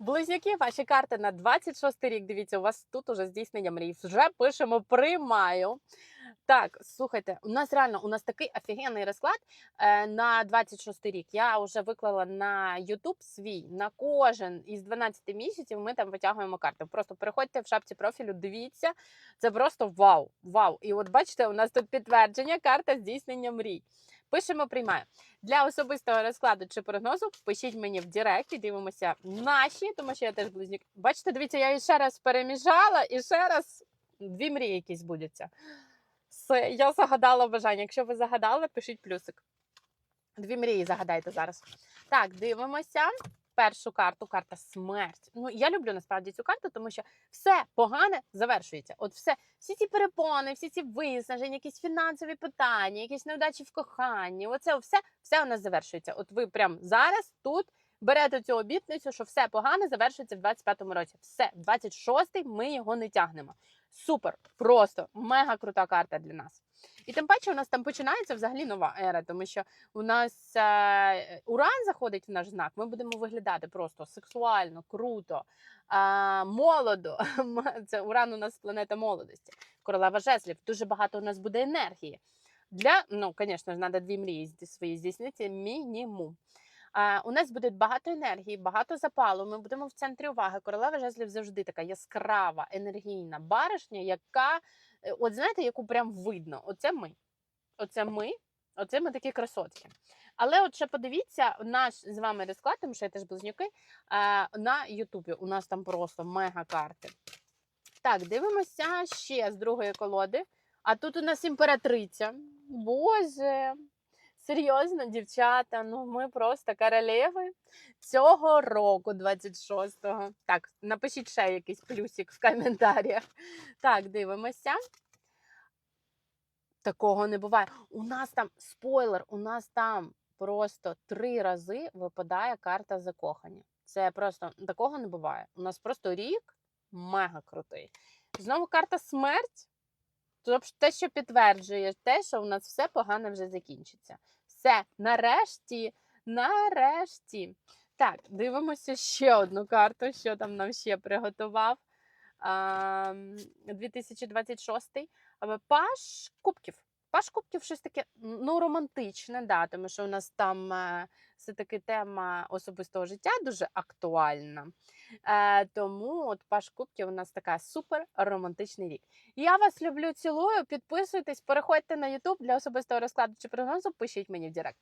Близнюки, ваші карти на 26 рік. Дивіться, у вас тут уже здійснення мрій. Вже пишемо приймаю. Так, слухайте, у нас реально у нас такий офігенний розклад е, на 26 рік. Я вже виклала на YouTube свій на кожен із 12 місяців. Ми там витягуємо карти. Просто переходьте в шапці профілю, дивіться. Це просто вау! Вау! І от бачите, у нас тут підтвердження, карта здійснення мрій. Пишемо, приймаю. Для особистого розкладу чи прогнозу пишіть мені в Директ і дивимося наші, тому що я теж близнюк. Бачите, дивіться, я ще раз переміжала, і ще раз дві мрії якісь будуться. Я загадала бажання. Якщо ви загадали, пишіть плюсик. Дві мрії загадайте зараз. Так, дивимося. Першу карту, карта смерть. Ну, я люблю насправді цю карту, тому що все погане завершується. От все, всі ці перепони, всі ці виснаження, якісь фінансові питання, якісь невдачі в коханні. Оце все, все у нас завершується. От ви прямо зараз тут берете цю обітницю, що все погане завершується в 25-му році. Все, в 26-й ми його не тягнемо. Супер, просто мега крута карта для нас. І тим паче у нас там починається взагалі нова ера, тому що у нас е, уран заходить в наш знак. Ми будемо виглядати просто сексуально, круто, е, молодо. Це уран у нас планета молодості. Королева жезлів. Дуже багато у нас буде енергії. Для, ну, звісно ж, треба дві мрії свої здійснити мінімум. У нас буде багато енергії, багато запалу. Ми будемо в центрі уваги. Королева жезлів завжди така яскрава, енергійна баришня, яка, е, от знаєте, яку прям видно. Оце ми. Оце ми, оце ми такі красотки. Але от ще подивіться наш з вами розклад, тому що я теж близнюки, на Ютубі. У нас там просто мега карти. Так, дивимося ще з другої колоди. А тут у нас імператриця. Боже, серйозно, дівчата. Ну ми просто королеви цього року, 26-го. Так, напишіть ще якийсь плюсик в коментарях. Так, дивимося. Такого не буває. У нас там спойлер, у нас там просто три рази випадає карта закохання. Це просто такого не буває. У нас просто рік мега крутий. Знову карта смерть. Тобто те, що підтверджує те, що у нас все погано вже закінчиться. Все, нарешті, нарешті. Так, дивимося ще одну карту, що там нам ще приготував. 2026 А, Паш Кубків. Паш Кубків щось таке ну, романтичне, да, тому що у нас там е, все-таки тема особистого життя дуже актуальна. Е, тому от Паш Кубків у нас така супер романтичний рік. Я вас люблю, цілую. Підписуйтесь, переходьте на YouTube для особистого розкладу чи прогнозу. Пишіть мені в Директ.